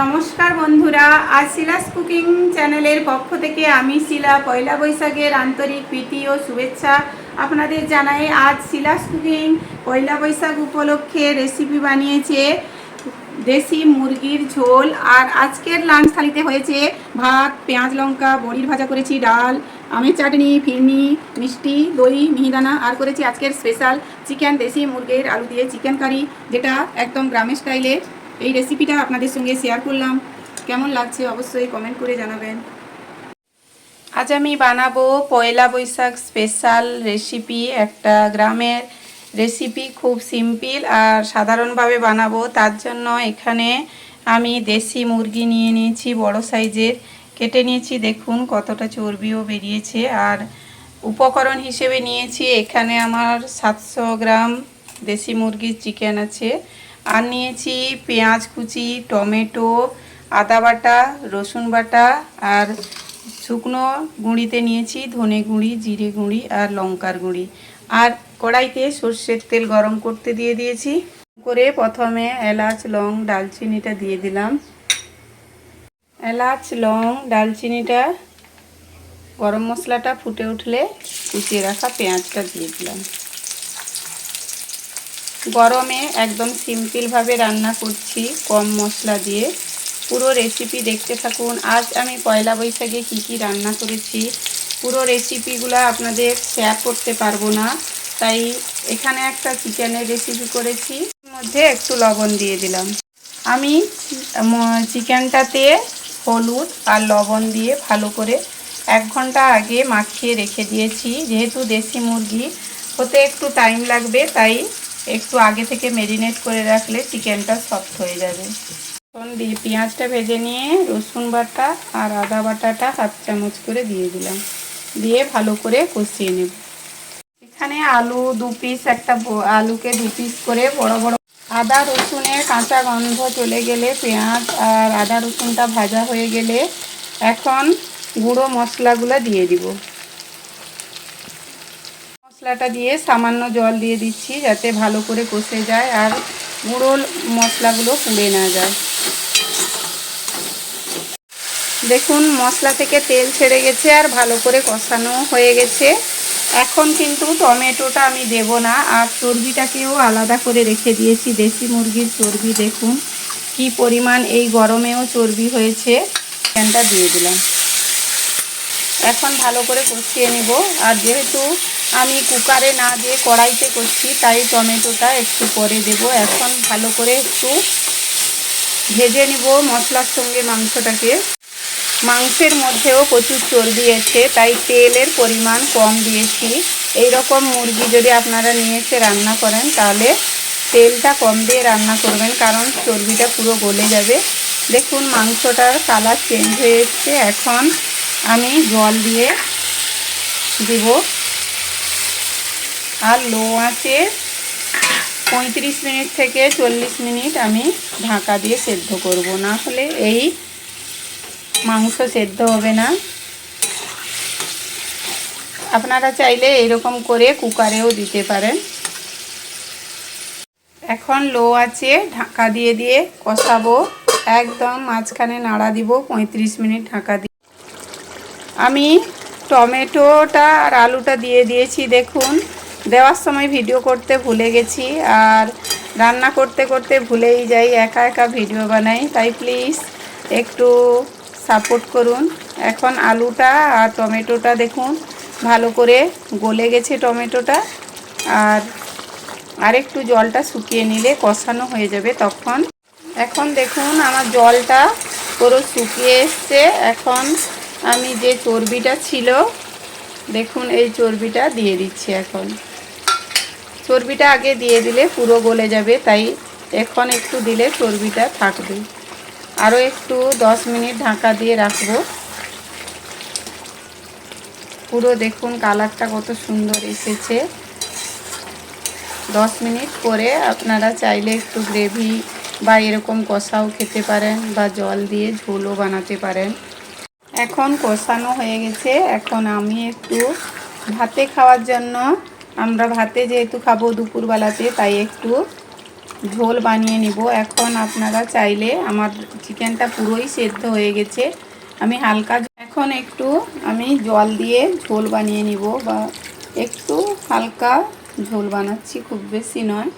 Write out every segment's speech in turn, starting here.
নমস্কার বন্ধুরা, আজ শিলাস কুকিং চ্যানেলের পক্ষ থেকে আমি শিলা, পয়লা বৈশাখের আন্তরিক প্রীতি ও শুভেচ্ছা আপনাদের জানাই। আজ শিলাস কুকিং পয়লা বৈশাখ উপলক্ষে রেসিপি বানিয়েছে দেশি মুরগির ঝোল। আর আজকের লাঞ্চ থালিতে হয়েছে ভাত, পেঁয়াজ লঙ্কা, বড়ির ভাজা করেছি, ডাল, আমের চাটনি, ফিরনি, মিষ্টি, দই, মিহিদানা। আর করেছি আজকের স্পেশাল চিকেন দেশি মুরগির আলু দিয়ে চিকেন কারি যেটা একদম গ্রামের স্টাইলে এই রেসিপিটা আপনাদের সঙ্গে শেয়ার করলাম। কেমন লাগছে অবশ্যই কমেন্ট করে জানাবেন। আজ আমি বানাবো পয়লা বৈশাখ স্পেশাল রেসিপি একটা গ্রামের রেসিপি খুব সিম্পল আর সাধারণভাবে বানাবো। তার জন্য এখানে আমি দেশি মুরগি নিয়ে নিয়েছি, বড় সাইজের। কেটে নিয়েছি, দেখুন কতটা চর্বিও বেরিয়েছে। আর উপকরণ হিসেবে নিয়েছি, এখানে আমার সাতশো গ্রাম দেশি মুরগির চিকেন আছে। আর নিয়েছি পেঁয়াজ কুচি, টমেটো, আদা বাটা, রসুন বাটা আর শুকনো গুঁড়িতে নিয়েছি ধনে গুঁড়ি, জিরে গুঁড়ি আর লঙ্কার গুঁড়ি। আর কড়াইতে সর্ষের তেল গরম করতে দিয়ে দিয়েছি। করে প্রথমে এলাচ, লং, ডালচিনিটা দিয়ে দিলাম। এলাচ, লং, ডালচিনিটা, গরম মশলাটা ফুটে উঠলে কুচিয়ে রাখা পেঁয়াজটা দিয়ে দিলাম। গরমে একদম সিম্পলভাবে রান্না করছি কম মশলা দিয়ে। পুরো রেসিপি দেখতে থাকুন। আজ আমি পয়লা বৈশাখে কি কি রান্না করেছি। পুরো রেসিপিগুলো আপনাদের শেয়ার করতে পারব না। তাই এখানে একটা চিকেনের রেসিপি করেছি। মধ্যে একটু লবণ দিয়ে দিলাম। আমি চিকেনটাতে হলুদ আর লবণ দিয়ে ভালো করে এক ঘণ্টা আগে মাখিয়ে রেখে দিয়েছি। যেহেতু দেশি মুরগি, হতে একটু টাইম লাগবে, তাই একটু আগে থেকে মেরিনেট করে রাখলে চিকেনটা সফট হয়ে যাবে। এখন পেঁয়াজটা ভেজে নিয়ে রসুন বাটা আর আদা বাটাটা হাফ চামচ করে দিয়ে দিলাম। দিয়ে ভালো করে কষিয়ে নেব। এখানে আলু দু পিস একটা আলুকে দু পিস করে বড় বড় আদা, রসুনের কাঁচা গন্ধ চলে গেলে পেঁয়াজ আর আদা, রসুনটা ভাজা হয়ে গেলে এখন গুঁড়ো মশলাগুলো দিয়ে দিব। মশলাটা দিয়ে সামান্য জল দিয়ে দিচ্ছি যাতে ভালো করে কষে যায় আর গুঁড়ো মশলাগুলো পুড়ে না যায়। দেখুন, মশলা থেকে তেল ছেড়ে গেছে আর ভালো করে কষানো হয়ে গেছে। এখন কিন্তু টমেটোটা আমি দেব না আর চর্বিটাকেও আলাদা করে রেখে দিয়েছি, দেশি মুরগির চর্বি। দেখুন, কি পরিমাণ এই গরমেও চর্বি হয়েছে। চিকেনটা দিয়ে দিলাম। এখন ভালো করে কষিয়ে নেব। আর যেহেতু আমি কুকারে না দিয়ে কড়াইতে করছি, তাই টমেটোটা একটু পরে দেব। এখন ভালো করে একটু ভেজে নিব মশলার সঙ্গে মাংসটাকে। মাংসের মধ্যেও প্রচুর চর্বি আছে তাই তেলের পরিমাণ কম দিয়েছি। এই রকম মুরগি যদি আপনারা নিয়ে এসে রান্না করেন, তাহলে তেলটা কম দিয়ে রান্না করবেন, কারণ চর্বিটা পুরো গলে যাবে। দেখুন, মাংসটার কালার চেঞ্জ হয়ে এখন আমি জল দিয়ে দিব। আর লো আছে পঁয়ত্রিশ মিনিট থেকে চল্লিশ মিনিট আমি ঢাকা দিয়ে সেদ্ধ করব। না হলে এই মাংস সেদ্ধ হবে না। আপনারা চাইলে এরকম করে কুকারেও দিতে পারেন। এখন লো আছে ঢাকা দিয়ে দিয়ে কষাবো। একদম মাঝখানে নাড়া দিব, পঁয়ত্রিশ মিনিট ঢাকা দিয়ে। আমি টমেটোটা আর আলুটা দিয়ে দিয়েছি, দেখুন। দেওয়ার সময় ভিডিও করতে ভুলে গেছি আর রান্না করতে করতে ভুলেই যাই, একা একা ভিডিও বানাই। তাই প্লিজ একটু সাপোর্ট করুন। এখন আলুটা আর টমেটোটা দেখুন, ভালো করে গলে গেছে টমেটোটা। আর আরেকটু জলটা শুকিয়ে নিলে কষানো হয়ে যাবে তখন। এখন দেখুন, আমার জলটা পুরো শুকিয়ে এসছে। এখন আমি যে চর্বিটা ছিল, দেখুন, এই চর্বিটা দিয়ে দিচ্ছি এখন। চর্বিটা আগে দিয়ে দিলে পুরো গলে যাবে, তাই এখন একটু দিলে চর্বিটা থাকবে। আরও একটু দশ মিনিট ঢাকা দিয়ে রাখব। পুরো দেখুন কালারটা কত সুন্দর এসেছে। দশ মিনিট পরে আপনারা চাইলে একটু গ্রেভি বা এরকম কষাও খেতে পারেন বা জল দিয়ে ঝোলও বানাতে পারেন। এখন কষানো হয়ে গেছে। এখন আমি একটু ভাতে খাওয়ার জন্য আমরা ভাতে যেহেতু খাব দুপুরবেলাতে, তাই একটু ঝোল বানিয়ে নিব। এখন আপনারা চাইলে আমার চিকেনটা পুরোই সেদ্ধ হয়ে গেছে। আমি হালকা এখন একটু আমি জল দিয়ে ঝোল বানিয়ে নিব বা একটু হালকা ঝোল বানাচ্ছি, খুব বেশি নয়।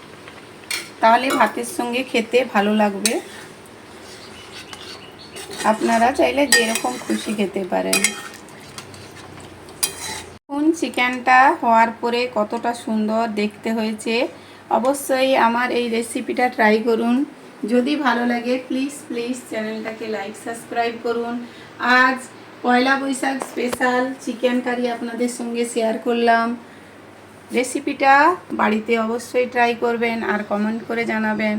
তাহলে ভাতের সঙ্গে খেতে ভালো লাগবে। আপনারা চাইলে যেরকম খুশি খেতে পারেন। চিকেনটা হওয়ার পরে কতটা সুন্দর দেখতে হয়েছে, অবশ্যই আমার এই রেসিপিটা ট্রাই করুন। যদি ভালো লাগে প্লিজ প্লিজ চ্যানেলটাকে লাইক সাবস্ক্রাইব করুন। আজ Poila Baishakh special chicken curry আপনাদের সঙ্গে শেয়ার করলাম। রেসিপিটা বাড়িতে অবশ্যই ট্রাই করবেন আর কমেন্ট করে জানাবেন।